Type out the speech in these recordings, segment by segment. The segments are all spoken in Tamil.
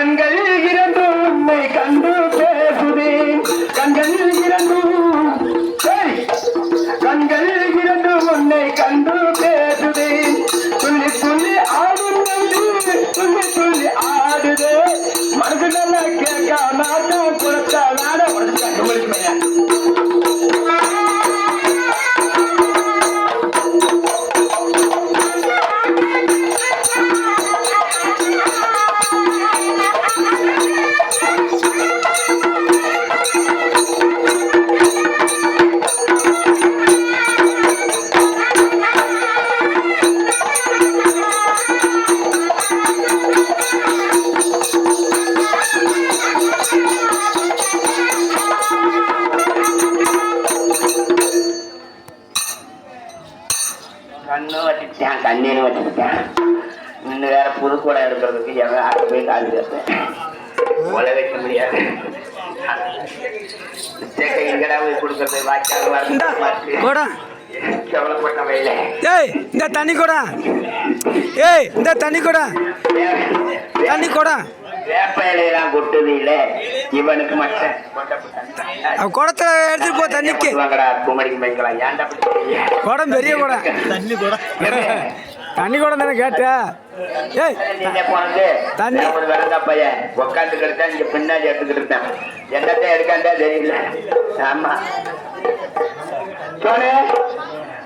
கண்கள் இரண்டு உன்னை கண்டு பேசுதேன் கண்கள் இரண்டு கண்ணும் வச்சுக்கிட்டேன் கண்ணீரும் வச்சுக்கிட்டேன் இன்னும் வேற புது கூடை எடுக்கிறதுக்கு எவன் ஆட்டு போய் காலி கேட்பேன் ஒலை வைக்க முடியாது. சேக்கை எங்கடா போய் கொடுக்கறது? வாய்க்கால் வரது கோடா கவலைப்பட்ட வயல ஏய் இந்த தண்ணி கோடா. ஏய் இந்த தண்ணி கோடா. தண்ணி கோடா. வேப்ப இலையெல்லாம் கொட்டுது இல்ல இவனுக்கு மட்டும். அவ குடத்துல எடுத்துட்டு போ தண்ணிக்கு? குடம் பெரிய குடம். தண்ணி கூட தண்ணி குடம் தானே கேட்ட? ஏய் தண்ணி. பையன் உட்காந்துக்கிட்டு தான் இங்க பின்னாடி எடுத்துக்கிட்டு இருந்தேன் எடுக்காண்டா தெரியல. ஆமா. சோனே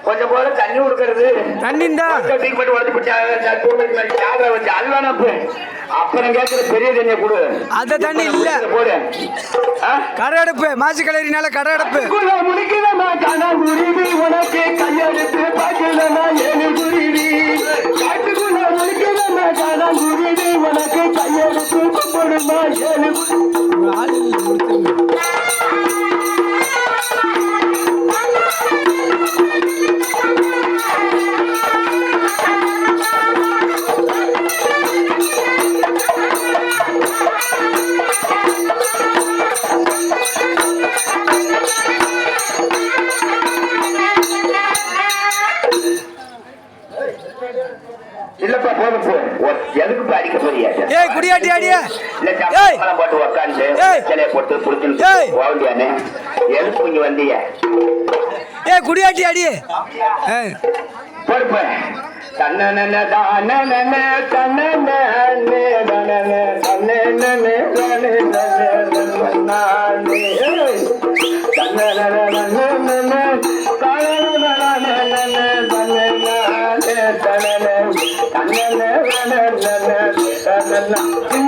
கொஞ்சம் போல தண்ணி கொடுக்கறது. தண்ணி தூக்கி போட்டு உடச்சு பிடிச்சா வச்சு அல்வானப்பு அப்புறம் கேட்கிற பெரிய தண்ணியை கொடு. அந்த தண்ணி இல்ல. போடு. ஆ? கடை அடுப்பு மாசி கலரினால கடை அடுப்பு. குல முடிக்கிறமா கனா குருவி உனக்கு கையெழுத்து பார்க்கலமா ஏழு குருவி காட்டுக்குள்ள முடிக்கிறமா கனா குருவி உனக்கு கையெழுத்து கும்பிடுமா ஏழு ஆள் இல்லப்பா போதும் எதுக்கு அடிக்க போறியா ஏய் குடியாட்டி அடிய இல்ல சம்பளம் போட்டு உக்காந்து. சிலையை போட்டு ஏய். புடிச்சுட்டு போகண்டியானே எதுக்கு இங்க வந்தீங்க ஏய் குடியாட்டி அடி ஏய் பொறுப்பு தன்னன தானன தன்னன தன்னன தன்னன இந்த இந்த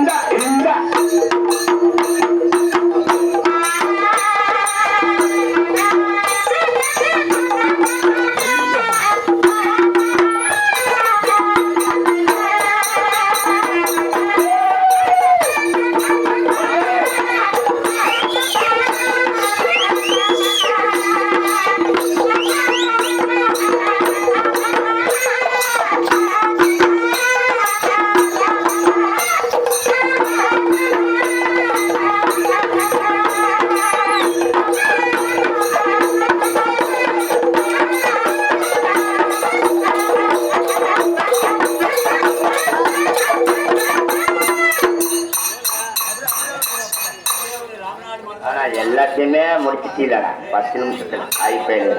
ஆனா எல்லாத்தையுமே முடிச்சிட்டீங்களா பத்து நிமிஷத்துல. ஐபேல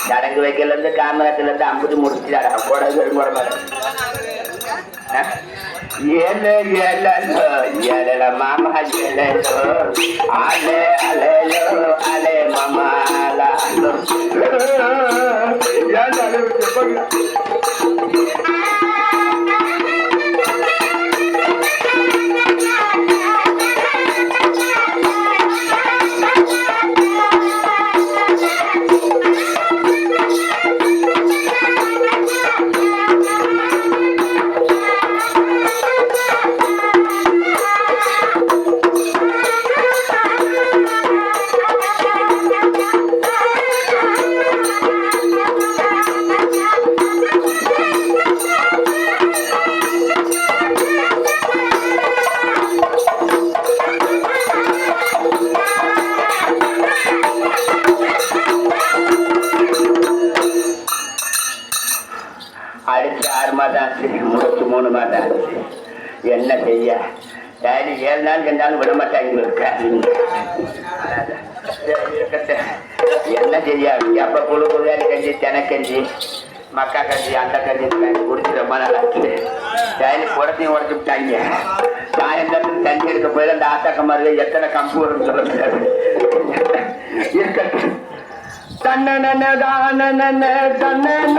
சடங்கு வைக்கல இருந்து காமராத்துல இருந்து ஐம்பது முடிச்சிட்டாடா கூட பெருங்குறமா ஏல ஏலோ ஏல மாமா ஏலோ அலே அலேலோ அலே மாமா அலாலோ அடுத்து ஆறு மாதம் ஆச்சு முடிச்சு மூணு மாதம் என்ன செய்ய? டேடி ஏழு நாள் கண்டாலும் விட மாட்டாங்க என்ன செய்ய? எப்ப குழு குழுவாலி கஞ்சி தெனக்கஞ்சி மக்கா கஞ்சி அந்த கஞ்சி கஞ்சி குடிச்சு ரொம்ப நாள் ஆச்சு. டேடி புடத்தையும் உடச்சு விட்டாங்க. சாயந்தரத்துக்கு தண்ணி எடுக்க போய் அந்த ஆத்தாக்கமாரில் எத்தனை கம்பு வரும்னு சொல்ல முடியாது. இருக்கட்டும். தன்னன தானன தன்னன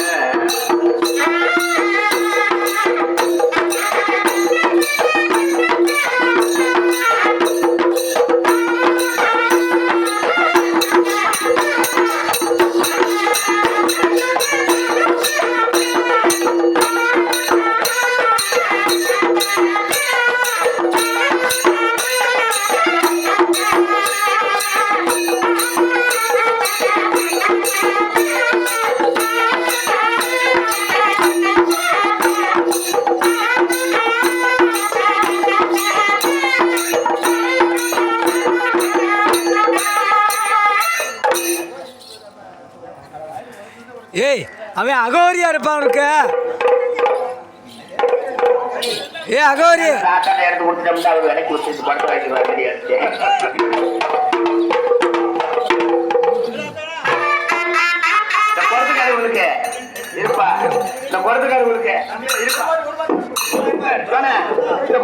ஏய் அவன் அகோரியா இருப்பான் அவனுக்கு ஏ அகோரி. எடுத்து அவர் இந்த இருப்பா. இந்த குறத்துக்காரங்களுக்கு இருப்பா. இந்த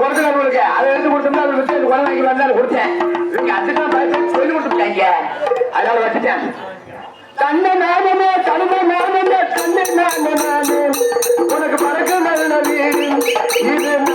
அதை எடுத்து கொடுத்தோம்னா அவர் வச்சு குறை வாங்கி வந்தாலும் கொடுத்தேன். இவங்க அதுக்கெல்லாம் சொல்லி கொடுத்துட்டாங்க. அதனால வச்சுட்டேன். தன்னை நானே நானே நானே உனக்கு பறக்க நல்ல வீடு இது